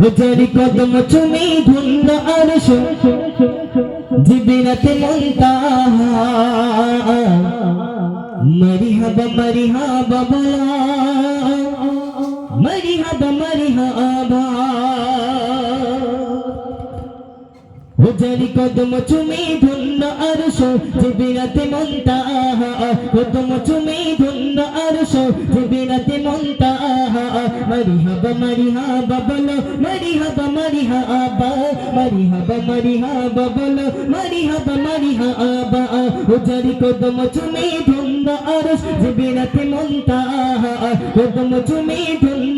হুজরি কদম চুমি ধন্য আরশ জিবিরাতে মুনতাহা মরিহাবা মরিহাবা বলা। মরিহাবা মরিহাবা হুজরি কদম চুমি ধন্য আরশ, জিবিরাতে মুনতাহা, কদম চুমি ধন্য আরশ, জিবিরাতে মুনতাহা, মরিহাবা মরিহাবা বলো, মরিহাবা মরিহাবা মরিহাবা মরিহাবা বলো, মরিহাবা মরিহাবা হুজরি কদম চুমি ধন্য আরশ, জিবিরাতে মুনতাহা, কদম চুমি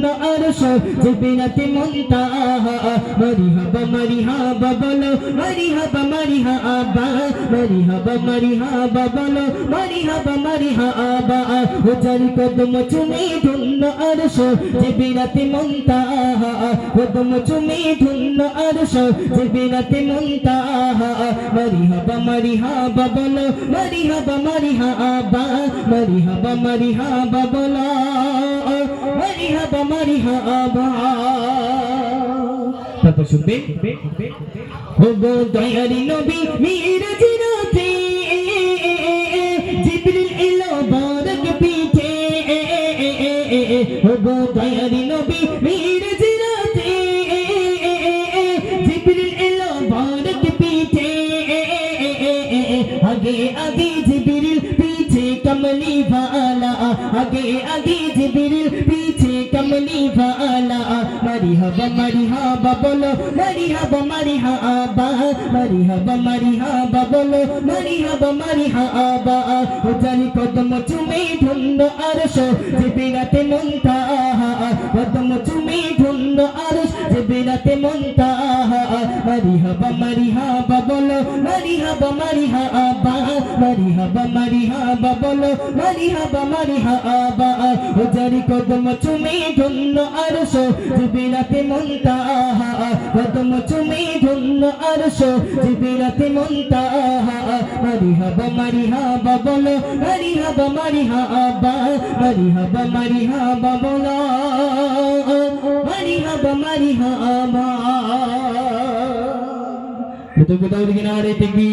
ধন্য আরশ জিবিরাতে মুনতাহা। মরিহাবা মরিহাবা বলো মরিহাবা মরিহাবা মরিহাবা মরিহাবা বলো মরিহাবা মরিহাবা হুজরি কদম চুমি ধন্য আরশ জিবিরাতে মুনতাহা। কদম চুমি ধন্য আরশ জিবিরাতে মুনতাহা। মরিহাবা মরিহাবা বলো মরিহাবা মরিহাবা মরিহাবা মরিহাবা বলো। মারিহাবা মারিহাবা তারপর শুনবে? ও গো দয়ারি নবী মিরাজ রাতে। জিবরিল এলো বারক পিঠে। ও আগে আগে জিবরিল পিঠে কমলি वाला আগে আগে জিবরিল পিঠে। কমলি ভালা মারি হব মারি হব বলো মারি হব মারি হাবা মারি হব মারি হব বলো মারি হব মারি হাবা উজানি কদম চুমে ধন্দ আরশ জিবিরাতে মন্তা কদম চুমে ধন্দ আরশ সিদরাতে মুনতাহা মারিহাবা মারিহাবা বলো মারিহাবা মারিহাবা মারিহাবা মারিহাবা বলো মারিহাবা মারিহাবা ওজারি কদম চুমে ধন্য আরশ জিবরাতে মুনতাহা কদম চুমে ধন্য আরশ জিবরাতে মুনতাহা মারিহাবা মারিহাবা বলো মারিহাবা মারিহাবা মারিহাবা মারিহাবা বলো মারিহাবা মারিহাবা കുതുബ് തൗരികിനാരെ തെങ്ങി